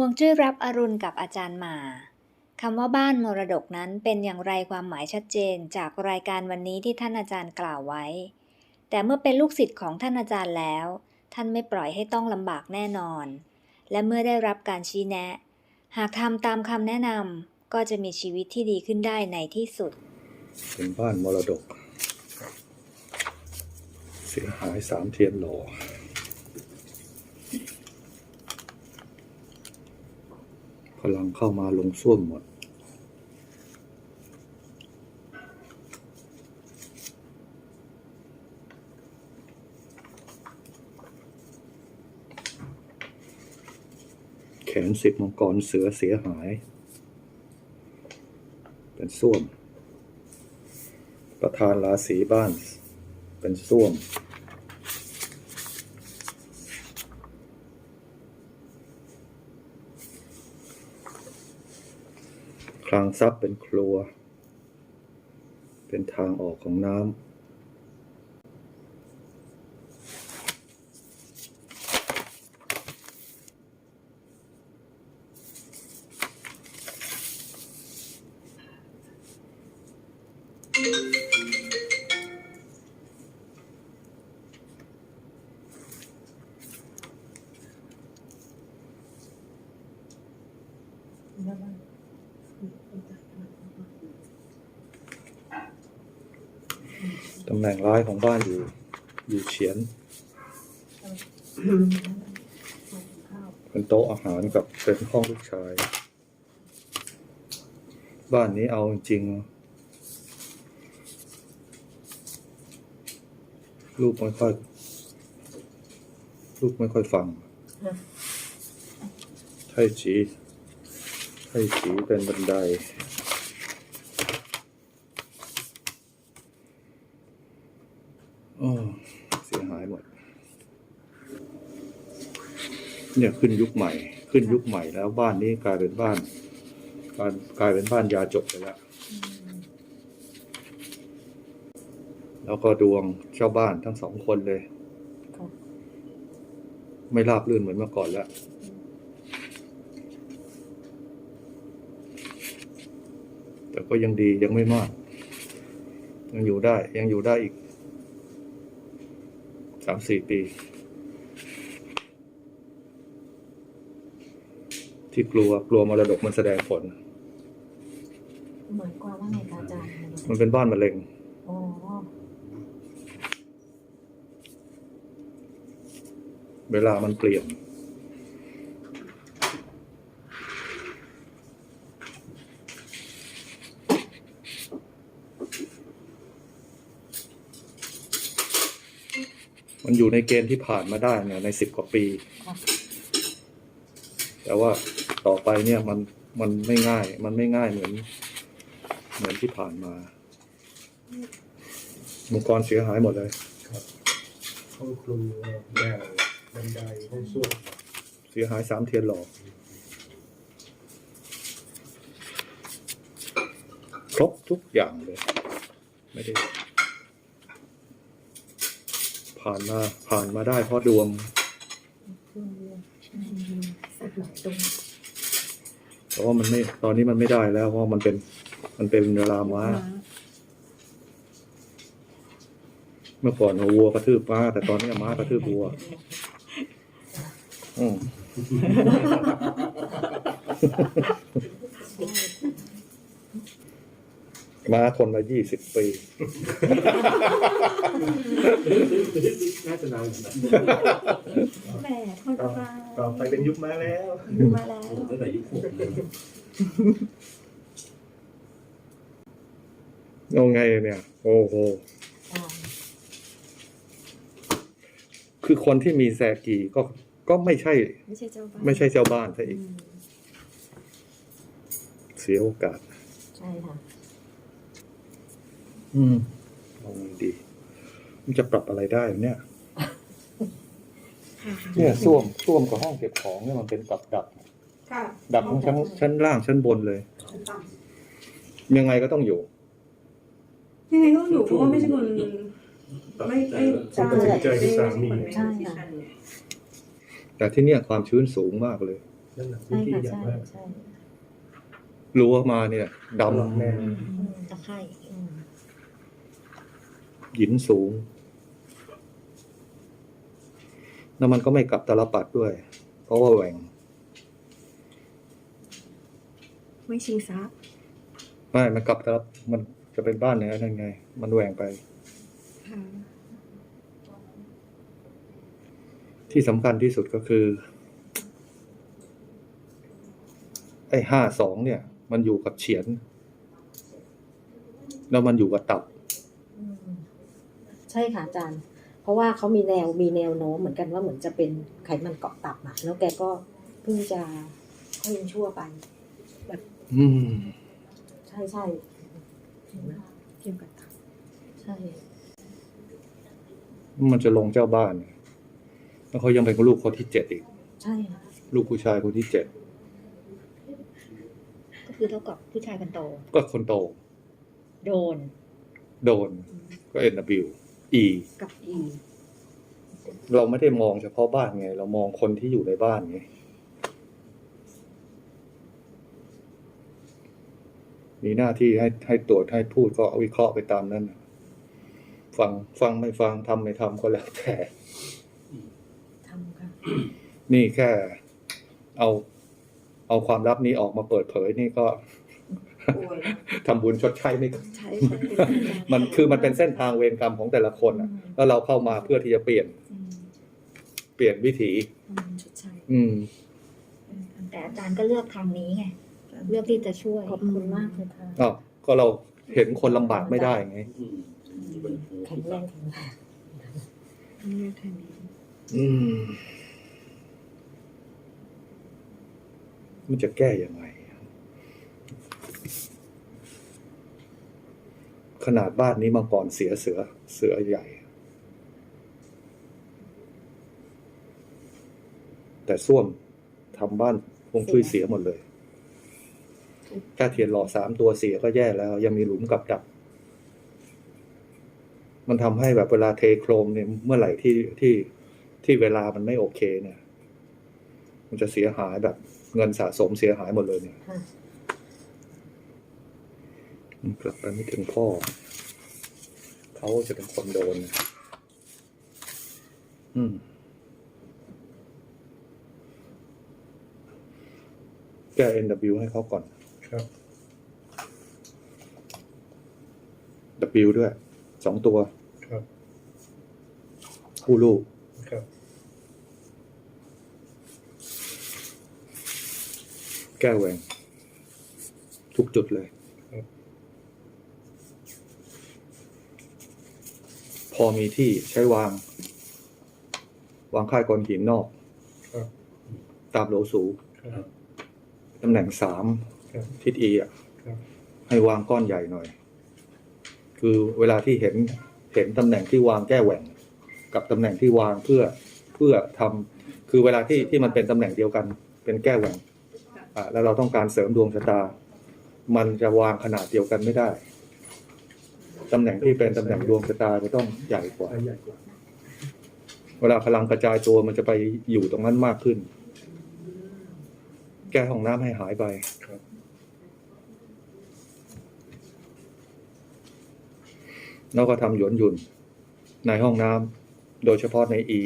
ห่วงจุ้ยรับอรุณกับอาจารย์มาคำว่าบ้านมรดกนั้นเป็นอย่างไรความหมายชัดเจนจากรายการวันนี้ที่ท่านอาจารย์กล่าวไว้ แต่เมื่อเป็นลูกศิษย์ของท่านอาจารย์แล้ว ท่านไม่ปล่อยให้ต้องลำบากแน่นอน และเมื่อได้รับการชี้แนะ หากทำตามคำแนะนำก็จะมีชีวิตที่ดีขึ้นได้ในที่สุด เป็นบ้านมรดก เสียหายสามเทียนหล่อ พลังเข้ามาลงส้วมหมด แขนสิบมังกรเสือเสียหาย เป็นส้วม ประธานราศีบ้าน เป็นส้วม คลังทรัพย์เป็นครัว เป็นทางออกของน้ำ ตำแหน่งร้ายของบ้านอยู่อยู่เฉียน เป็นโต๊ะอาหารกับเป็นห้องลูกชาย บ้านนี้เอาจริงๆลูกไม่ค่อย ลูกไม่ค่อยฟังไท่จีไท่จีเป็นบันได อ้อเสียหายหมด เนี่ยขึ้นยุคใหม่ ขึ้นยุคใหม่แล้วบ้านนี้กลายเป็นบ้านกลายกลายเป็นบ้านยาจกไปแล้ว แล้วก็ดวงเจ้าบ้านทั้งสองคนเลยค่ะไม่ราบรื่นเหมือนเมื่อก่อนแล้ว แต่ก็ยังดียังไม่มาก ยังอยู่ได้ยังอยู่ได้อีกสามสี่ปี ที่กลัวกลัวมรดกมันแสดงผล หมายความว่าไงคะอาจารย์มันเป็นบ้านมะเร็งอ๋อเวลามันเปลี่ยน มันอยู่ในเกณฑ์ที่ผ่านมาได้เนี่ยในสิบกว่าปีค่ะแต่ว่า ต่อไปเนี่ยมันมันไม่ง่าย มันไม่ง่ายเหมือน เหมือนที่ผ่านมามังกรเสียหายหมดเลยห้องครัวแนวบันไดห้องส้วมเสียหายสามเทียนหล่อครบทุกอย่างเลย ไม่ได้ ผ่านมาผ่านมาได้เพราะดวงเครื่อ แต่ว่ามันไม่ตอนนี้มันไม่ได้แล้วเพราะมันเป็น มันเป็นเวลาม้าเมื่อก่อนเอาวัวกระทืบม้าแต่ตอนนี้ม้ากระทืบวัว อืม ม้าทนมายี่สิบปี น่าจะนานแหม่คนจะมาต่อไปเป็นยุคมาแล้ว มาแล้วตั้งแต่ยุคผมเอาไงเนี่ย โอ้โหอ่าคือคนที่มีแซกีก็ก็ไม่ใช่ ไม่ใช่เจ้าบ้านไม่ใช่เจ้าบ้านซะอีกอืมเสียโอกาส ใช่ค่ะ อืมเอาไงดี มันจะปรับอะไรได้เนี่ย เนี่ยส้วมส้วมกับห้องเก็บของเนี่ยมันเป็นกับดัก ค่ะดักทั้งชั้นชั้นล่างชั้นบนเลย ยังไงก็ต้องอยู่ ยังไงก็ต้องอยู่เพราะว่าไม่ใช่คนไม่ไม่คนตัดสินใจคือสามีใช่ค่ะแต่ที่เนี่ยความชื้นสูงมากเลยนั่นแหละพื้นใช่ที่ค่ะใหญ่ใช่มากใช่รั้วมาเนี่ยดตลอดแนวอืมตะไคร่ อืมำหินสูง แล้วมันก็ไม่กลับตาลปัดด้วย เพราะว่าแหว่ง ไม่ชิงทรัพย์ไม่ มันกลับตาลมันจะเป็นบ้านอย่างนั้นไง มันแหว่งไป ค่ะที่สำคัญที่สุดก็คือ ไอ้ห้าสองเนี่ย มันอยู่กับเฉียน แล้วมันอยู่กับตับอืมใช่ค่ะอาจารย์ เพราะว่าเขามีแนวมีแนวโน้มเหมือนกันว่าเหมือนจะเป็นไขมันเกาะตับอะแล้วแกก็เพิ่งจะค่อยยังชั่วไปอืมใช่ใช่เห็นไหมเกี่ยวกับตับใช่มันจะลงเจ้าบ้านเนี่ยแล้วเขายังเป็นลูกคนที่เจ็ดอีก ใช่ค่ะลูกผู้ชายคนที่เจ็ดก็คือเท่ากับผู้ชายคนโต ก็คนโต โดน โดน ก็ NW E กับอีเราไม่ได้มองเฉพาะบ้านไง เรามองคนที่อยู่ในบ้านไงมีหน้าที่ให้ให้ตรวจให้พูดก็วิเคราะห์ไปตามนั้นน่ะฟังฟังไม่ฟังทำไม่ทำก็แล้วแต่ทำค่ะนี่แค่ เอา เอาความลับนี้ออกมาเปิดเผยนี่ก็ป่วย ทำบุญชดใช้นี่ก็ใช่ใช่เป็นอาจารย์มันคือมันเป็นเส้นทางเวรกรรมของแต่ละคนอะ แล้วเราเข้ามาเพื่อที่จะเปลี่ยนอืมเปลี่ยนวิถีอืมชดใช้อืมแต่อาจารย์ก็เลือกทางนี้ไงเลือกที่จะช่วยขอบคุณมากเลยค่ะอ้าวก็เราเห็นคนลำบากไม่ได้ไงแข็งแรงแข็งแรงเลือกทางนี้อืมมันจะแก้ยังไง ขนาดบ้านนี้มาก่อนเสียเสือเสือใหญ่ แต่ส้วมทำบ้านคงช่วยเสียหมดเลย ถ้าเทียนหล่อสามตัวเสียก็แย่แล้ว ยังมีหลุมกับดัก มันทำให้แบบเวลาเทโครมเนี่ยเมื่อไหร่ที่ที่ที่เวลามันไม่โอเคเนี่ย มันจะเสียหายแบบ เงินสะสมเสียหายหมดเลยเนี่ย กลับไปไม่ถึงพ่อ เขาจะเป็นคนโดนนะอืม แก้ NW ให้เขาก่อน ครับ W ด้วย สองตัว ครับ คู่ลูก ครับ แก้แหวงทุกจุดเลย ครับ พ อมีที่ใช้วาง วางค่ายกลหินนอกครับ ตามโหลสูครับ ตำแหน่งสามครับ ทิศอีอะครับ ให้วางก้อนใหญ่หน่อย คือเวลาที่เห็นเห็นตำแหน่งที่วางแก้แหว่ง กับตำแหน่งที่วางเพื่อเพื่อทำคือเวลาที่ที่มันเป็นตำแหน่งเดียวกัน เป็นแก้แหว่งอะแล้วเราต้องการเสริมดวงชะตา มันจะวางขนาดเดียวกันไม่ได้ ตำแหน่งที่เป็นตำแหน่งดวงชะตาจะต้องใหญ่กว่า ใหญ่กว่า เวลาพลังกระจายตัวมันจะไปอยู่ตรงนั้นมากขึ้น แก้ห้องน้ำให้หายไป ครับแล้วก็ทำหยวนหยุ่นในห้องน้ำโดยเฉพาะในอี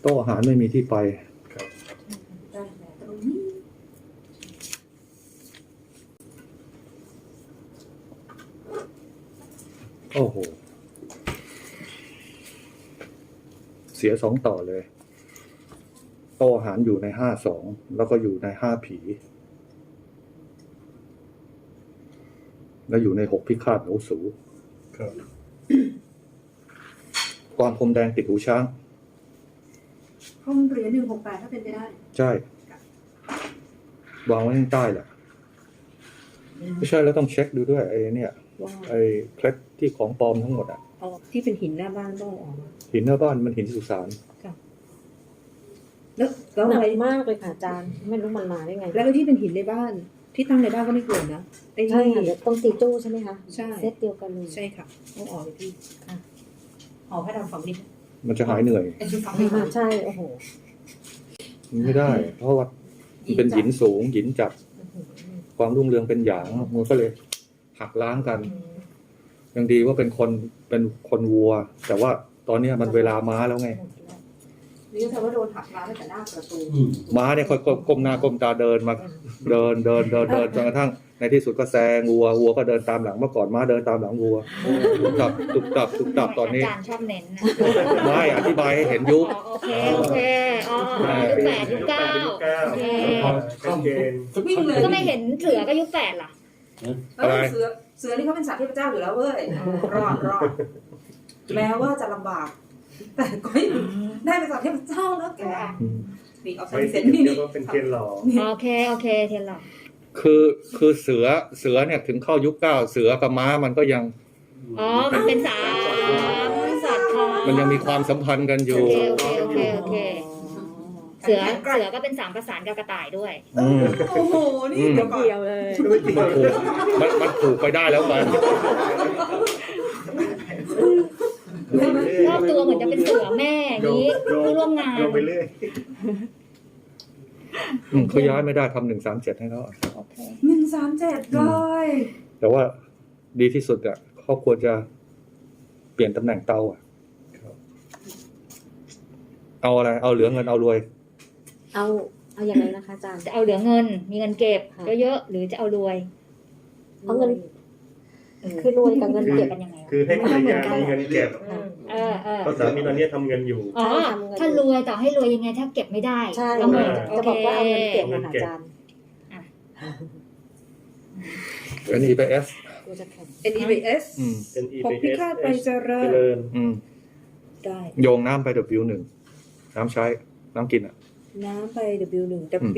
โต๊ะอาหารไม่มีที่ไป ครับ ได้แต่ตรงนี้ โอ้โห เสียสองต่อเลยโต๊ะอาหารอยู่ในห้าสองแล้วก็อยู่ในห้าผี แล้วอยู่ในหกพิฆาตโหนสูครับความพรมแดงติดหูช้างห้องเหรียญหนึ่งหกแปดถ้าเป็นไปได้ ใช่ วางไว้ข้างใต้แหละ ไม่ใช่แล้วต้องเช็คดูด้วยไอ้เนี่ยว่าไอ้เคล็ด ที่ของปลอมทั้งหมดอะเอาที่เป็นหินหน้าบ้านต้องเอาออกมาหินหน้าบ้านมันหินสุสานแล้วแล้วหนัอะไรกมากเลยค่ะอาจารย์ ไม่รู้มันมาได้ไงแล้วที่เป็นหินในบ้าน ที่ตั้งในบ้านก็ไม่ควรนะไอ้ใช่ที่ ค่ะเดี๋ยวต้องตีตู้ใช่ไหมคะใช่ เซตเดียวกันเลยใช่ค่ะต้องออกเลยพี่ค่ะออกให้ทำฝั่งนี้มันจะหายเหนื่อยไอ้ที่ฟังไม่ทันใช่โอ้โหมันไม่ได้ เพราะว่ามันเป็นหินสูงหินจัดความรุ่งเรืองเป็นหยางมันก็เลยหักล้างกัน ยังดีว่าเป็นคนเป็นคนวัว แต่ว่าตอนเนี้ยมันเวลาม้าแล้วไง นี่ก็แปลว่าโดนหักล้างตั้งแต่หน้าประตูม้าเนี่ยค่อยๆก้มหน้าก้มตาเดินมา เดินเดินเดินเดินจนกระทั่งในที่สุดก็แซงวัววัวก็เดินตามหลังเมื่อก่อนม้าเดินตามหลังวัวตุบตับตุบตับตุบตับตอนนี้อาจารย์ชอบเน้นนะไม่อธิบายให้เห็นยุค อ๋อโอเคโอเคอ๋อยุคแปดยุคเก้ายุคเก้าโอเคชัดเจนวิ่งเลยก็ไม่เห็นเสือก็ยุคแปดล่ะเออเสือ เสือนี่เขาเป็นสัตว์เทพเจ้าอยู่แล้วเว้ยรอดรอดแม้ว่าจะลำบาก แต่ก็ยังได้เป็นสัตว์เทพเจ้าแล้วแกนี่เอาไม่เซนติดนี่เรียนี่กว่าเป็นเกณฑ์หล่อโอเคโอเคเทียนหรอกคือคือเสือเสือเนี่ยถึงเข้ายุคเก้าเสือกับม้ามันก็ยังอ๋อมันเป็นสามสัตว์ค่ะมันยังมีความสัมพันธ์กันอโอยู่เคโอเคโอเคโอเค เสือเสือก็เป็นสามประสานกับกระต่ายด้วย อืม โอ้โห นี่เดี๋ยวก่อนเดียวเลย มันผูกมันมันผูกไปได้แล้วมันรอบตัวเหมือนจะเป็นเสือแม่อย่างนี้ผู้ร่วมงานลงไปเรื่อย อืมเขาย้ายไม่ได้ทำหนึ่งสามเจ็ดให้เขาโอเคหนึ่งสามเจ็ดเลยแต่ว่าดีที่สุดอะเขาควรจะเปลี่ยนตำแหน่งเตาอะเอาอะไร เอาเหลือเงินเอารวย เอาเอาอย่างไรนะคะอาจารย์ จะเอาเหลือเงิน มีเงินเก็บเยอะๆหรือจะเอารวยเอาเงินคือรวยกับเงินเก็เก็บบกันยังไงวะคือให้ภรรยามีเงินเก็บเออเออเพราะสามีตอนนี้ทำเงินอยู่ อ๋อถ้ารวยต่อให้รวยยังไงถ้าเก็บไม่ได้ใช่เอาหมดโอจะเคบอกว่าเอาเงินเก็บนะคะอาจารย์อันนี้ไปเอสกูจะแข่ง NEBS อืม เป็น E พกพิฆาตไปเจริเจญริญ อืม ได้ โยงน้ำไป W หนึ่งน้ำใช้น้ำกินอะ น้ำไป W1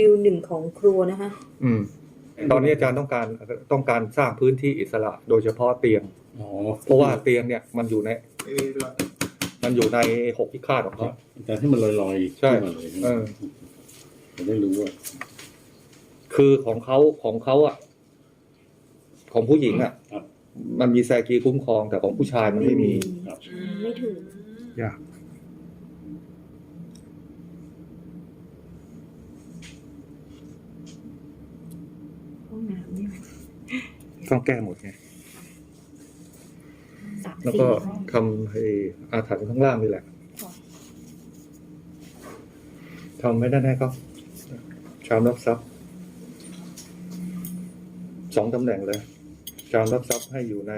W1 ของครัวนะคะ อืม ตอนนี้อาจารย์ต้องการต้องการสร้างพื้นที่อิสระ โดยเฉพาะเตียง อ๋อเพราะว่าเตียงเนี่ยมันอยู่ใน มันอยู่ในหกพิฆาตของเขาแต่ให้มันลอยๆใช่ขึ้นมาเลยเออจะได้รู้ว่า คือของเขาของเขาอะ ของผู้หญิงอะครับมันมีแซกีคุ้มครองแต่ของผู้ชายมันไม่มีครับไม่ถึง ยาก ห้องน้ำเนี่ย ต้องแก้หมดไงสามแล้วสี่ก็ห้องทำให้อาถรรพ์ข้างล่างนี่แหละทำไม่ได้แน่ก็ชามรับทรัพย์สองตำแหน่งเลย ชามรับทรัพย์ให้อยู่ใน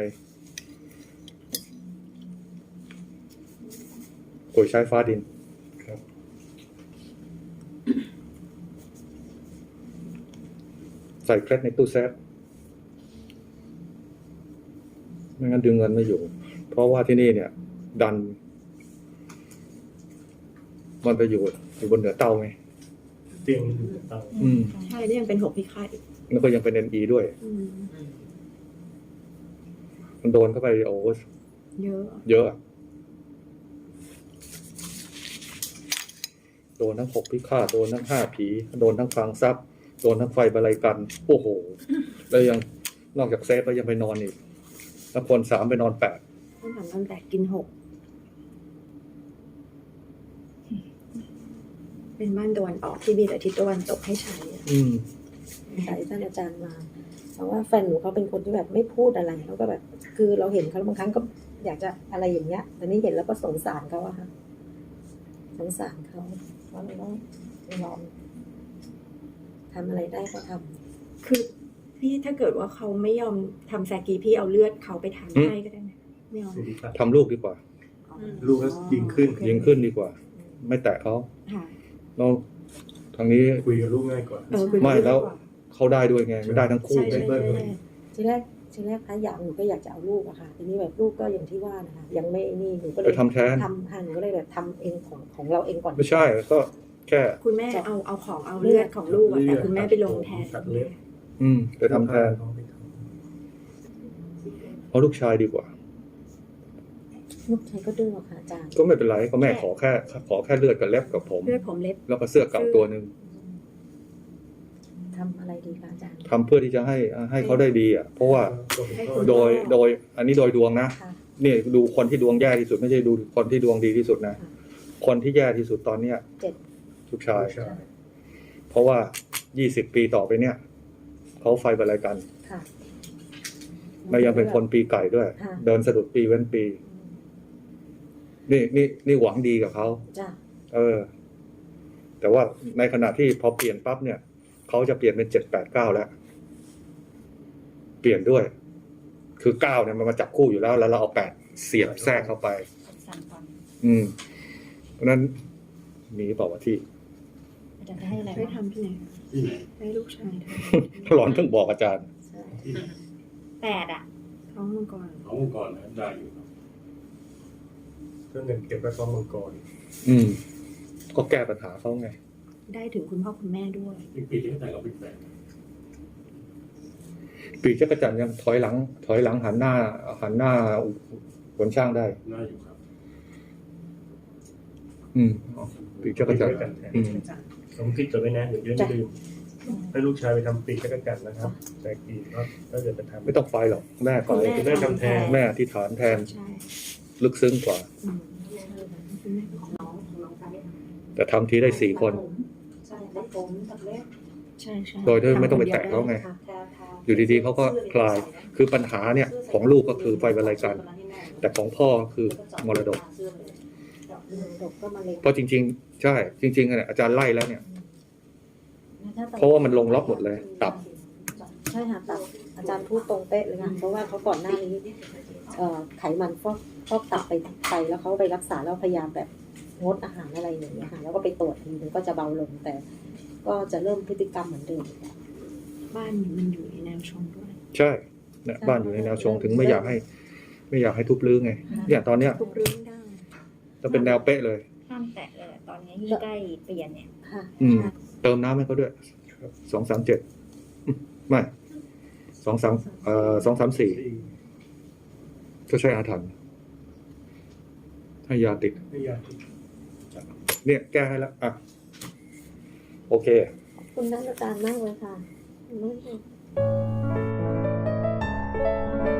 ปุ๋ยใช้ฟ้าดินครับ ใส่เคล็ดในตู้เซฟ ไม่งั้นดึงเงินไม่อยู่ เพราะว่าที่นี่เนี่ย ดัน มันไปอยู่อยู่บนเหนือเตาไงเตียงเตาอืมใช่นี่ยังเป็นหกพิฆาตอีกแล้วก็ยังเป็น NE ด้วย อืมมันโดนเข้าไปโอ้โหเยอะ เยอะอะ โดนทั้งหกพิฆาตโดนทั้งห้าผี โดนทั้งฟังซับโดนทั้งไฟบาลัยกัน โอ้โห แล้วยังนอกจากเซฟแล้วยังไปนอนอีก แล้วคนสามไปนอนแปดต้องทำตั้งแต่กินหกเป็นบ้านตะวันออกที่มีแต่ทิศตะวันตกให้ใช้อะอืมสายท่านอาจารย์มาเพราะว่าแฟนหนูเขาเป็นคนที่แบบไม่พูดอะไรเขาก็แบบ คือเราเห็นเขาแล้วบางครั้งก็อยากจะอะไรอย่างเงี้ยแต่นี่เห็นแล้วก็สงสารเขาอะค่ะสงสารเขาว่าเราต้องยอมทำอะไรได้ก็ทำคือ พี่ถ้าเกิดว่าเขาไม่ยอมทำแซกีพี่เอาเลือดเขาไปทานอืมให้ก็ได้นะไม่เอาดีครับ ทำลูกดีกว่า ลูกก็ยิงขึ้นยิงขึ้นดีกว่า ไม่แตะเขาค่ะเราทางนี้ คุยกับลูกง่ายกว่า เออคุยกับไม่ลูกแล้ว ดีกา เขาได้ด้วยไงได้ทั้งคู่ใช่ไงใช่ใช่ใช่ ทีแรกทีแรกพระอยากหนูก็อยากจะเอาลูกอะค่ะทีนี้แบบลูกก็อย่างที่ว่านะคะยังไม่นี่หนูก็เลไปยทำแทนทำค่ะหนูก็เลยแบบทำเองของของเราเองก่อน ไม่ใช่ก็แค่ คุณแม่เอาเอาของเอาเลือดของลูกอะแต่คุณแม่ไปลงแทนตัดเล็บ อืมไปทำแทนเอาลูกชายดีกว่า ลูกชายก็ดื้ออะค่ะอาจารย์ ก็ไม่เป็นไรก็แม่ขอแค่ ขอแค่เลือดกับเล็บกับผม เลือดผมเล็บแล้วก็เสื้อเก่าตัวหนึ่งทำอะไรดีคะอาจารย์ทำเพื่อที่จะให้ให้เขาได้ดีอะ เพราะว่าโดยโดย อันนี้โดยดวงนะค่ะนี่ดูคนที่ดวงแย่ที่สุดไม่ใช่ดูคนที่ดวงดีที่สุดนะคนที่แย่ที่สุดตอนเนี้ยเจ็ดลูกชายใช่เพราะว่ายี่สิบปีต่อไปเนี่ย เขาไฟบรรลัยกันค่ะ แล้วยังเป็นคนปีไก่ด้วย ค่ะ เดินสะดุดปีเว้นปี นี่นี่นี่หวังดีกับเขา จ้ะเออ แต่ว่าในขณะที่พอเปลี่ยนปั๊บเนี่ย เขาจะเปลี่ยนเป็นเจ็ดแปดเก้าแล้ว เปลี่ยนด้วย คือเก้าเนี่ยมันมาจับคู่อยู่แล้ว แล้วเราเอาแปดเสียบแทรกเข้าไปสั่นก่อนอืมเพราะฉะนั้นมีเปล่าวะที่อา จารย์จะให้อะไรให้บ้างทำที่ไหนที่ไหนให้ลูกชายทหลอนเพิ่งบอกอาจารย์ใช่ที่ไหนแปดอะำท้องมังกรเอาก่อนนะได้อยู่ครับก็เงินเก็บไว้ท้องมังกรอืม ก็แก้ปัญหาเขาไง ได้ถึงคุณพ่อคุณแม่ด้วยอีกปีที่แต่งเอาเป็นแฟนปีจักรจันทร์ยังถอยหลัง ถอยหลังหันหน้า หันหน้าขนช่างได้น่าอยู่ครับ อืมปีจักรจันทร์อืม ผมคิดจดไว้นะเดี๋ยวเดี๋ยวลืมให้ลูกชายไปทำปีกจักรจันทร์นะครับแจกปีกแล้วก็เดี๋ยวไปทำไม่ต้องไฟหรอกแม่ไปคุณแม่ทำแทน แม่อธิษฐานแทนใช่ลึกซึ้งกว่า อืมคุณแม่ของน้องของน้องชายได้ทแต่ทำทีได้สี่คนำใช่ตัดผมตัดเล็บใช่ใช่โดยที่ไม่ต้องไปแตะเขาไงค่ะแทาทาอยู่ดีๆเขาก็คลาย คือปัญหาเนี่ยของลูกก็คือไฟบรรลัยกัน แต่ของพ่อคือมรดกดกก็มาเลยเพราะจริงๆ ใช่ จริงๆอะเนี่ยอาจารย์ไล่แล้วเนี่ย เพราะว่ามันลงล็อกหมดเลย ตับ ใช่ค่ะตับอาจารย์พูดตรงเป๊ะเลยค่ะเพราะว่าเขาก่อนหน้านี้เอ่อไขมันฟอกฟอกตับไปไปแล้วเขาไปรักษาแล้วพยายามแบบงดอาหารอะไรอย่างเงี้ยค่ะแล้วก็ไปตรวจทีนึงก็จะเบาลงแต่ ก็จะเริ่มพฤติกรรมเหมือนเดิม บ้านมันอยู่ในแนวชงด้วย ใช่เนี่ยบ้านอยู่ในแนวชงถึงไม่อยากให้ ไม่อยากให้ทุบรื้อไง เนี่ยตอนเนี้ยทุกเรื่องได้ จะเป็นแนวเป๊ะเลยห้ามแตอนนี้ใกล้เปลี่ยนเนี่ยค่ะอืม เติมน้ำให้เขาด้วยสองสามเจ็ดไม่สองสามเอ่อสองสามสี่ก็ใช้อาถรรพ์ให้ยาติด ไม่ยาติดเนี่ยแก้ให้แล้วอะโอเคคุณท่านอาจารย์มากเลยค่ะขอบคุมากค่ะ